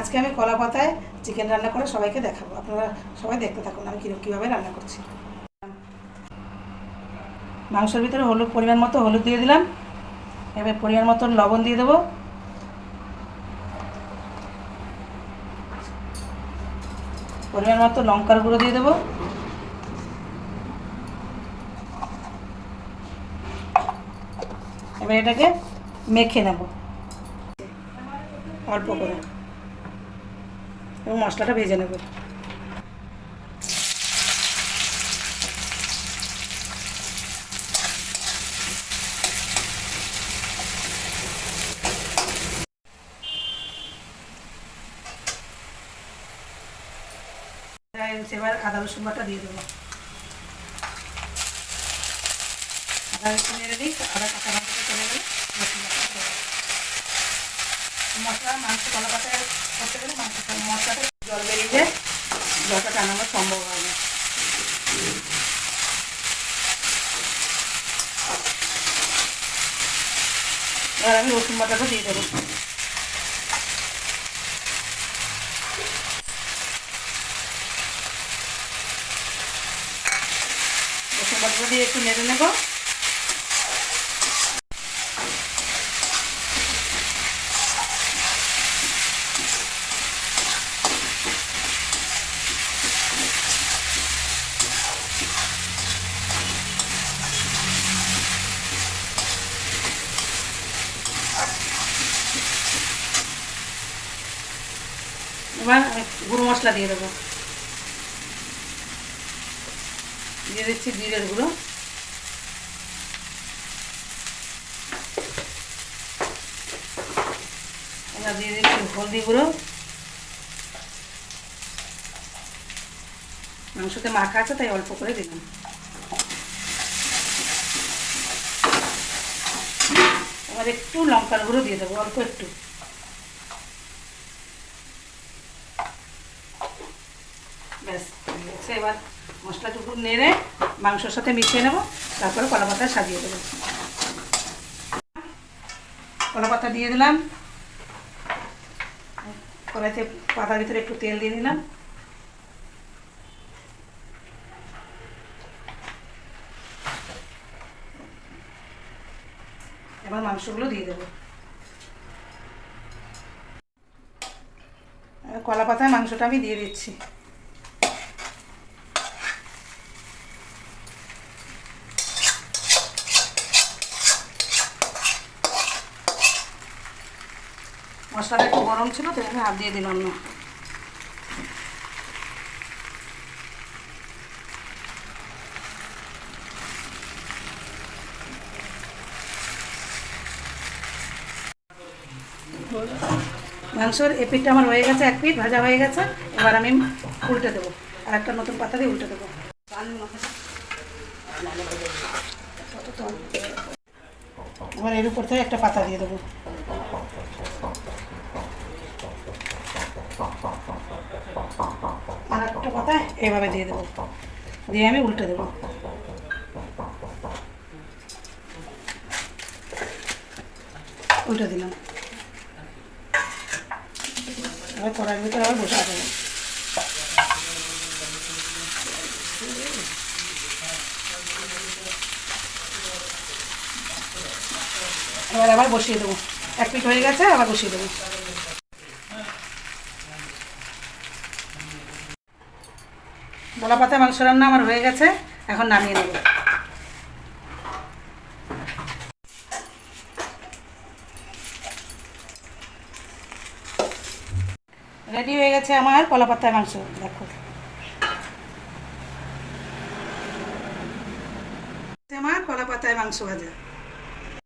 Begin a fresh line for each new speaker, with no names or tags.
আজকে আমি কলা পাতায় চিকেন রান্না করে সবাইকে দেখাবো। আপনারা সবাই দেখতে থাকুন আমি কীরকম কীভাবে রান্না করছি। মাংসের ভিতরে হলুদ পরিমাণ মতো হলুদ দিয়ে দিলাম। এবার পরিমাণ মতো লবণ দিয়ে দেবো। পরিমাণ মতো লঙ্কার গুঁড়ো দিয়ে দেবো। এবার এটাকে মেখে নেব। অল্প করে। এবং মশলাটা ভেজে নেব এবার আদা, রসুন বাটা দিয়ে দেবো আদা রসুন নেড়ে দিই, আদা কাঁচা মাংসটা চলে গেলে রসুন বাটা। মশলা, মাংস কলা পাতায় করতে গেলে মশলাটা জল বেরিয়ে জলটা টানানো সম্ভব হয় এবার আমি রসুন বাটাটা দিয়ে দেবো। রসুন বাটাটা দিয়ে একটু নেড়ে নেব। এবার আমি গুঁড়ো মশলা দিয়ে দেবো। দিয়ে দিচ্ছি জিরের গুঁড়ো। এবার দিয়ে দিচ্ছি হলদি গুঁড়ো। মাংসতে মাখা আছে, তাই অল্প করে দিলাম। এবার একটু লঙ্কার গুঁড়ো দিয়ে দেবো, অল্প একটু। ব্যাস হয়ে এবার মশলাটুকু নেড়ে মাংসর সাথে মিশিয়ে নেব তারপরে কলা পাতা সাজিয়ে দেবো কলা পাতা দিয়ে দিলাম কড়াইতে পাতার ভিতরে একটু তেল দিয়ে দিলাম এবার মাংসগুলো দিয়ে দেবো কলা পাতায় মাংসটা আমি দিয়ে দিচ্ছি মশলাটা একটু গরম ছিল, তো আমি হাত দিয়ে দিলাম না। মাংসর এ পিঠটা আমার হয়ে গেছে এক পিঠ, ভাজা হয়ে গেছে। এবার আমি উল্টে দেবো। আর একটা নতুন পাতা দিয়ে উল্টে দেবো। এবার এর উপর থেকে একটা পাতা দিয়ে দেবো আর একটা পাতা এভাবে দিয়ে দেবো। দিয়ে আমি উল্টে দেবো। উল্টে দিলাম। এবার কড়াইয়ের ভিতরে আবার বসা দেবো। এবার আবার বসিয়ে দেবো। এক পিঠ হয়ে গেছে, আবার বসিয়ে দেবো। দলা পাতা মাংস রান্না আমার হয়ে গেছে, এখন নামিয়ে নেব। রেডি হয়ে গেছে আমার কলা পাতায় মাংস, দেখো। আমার কলা পাতায় মাংস ভাজা।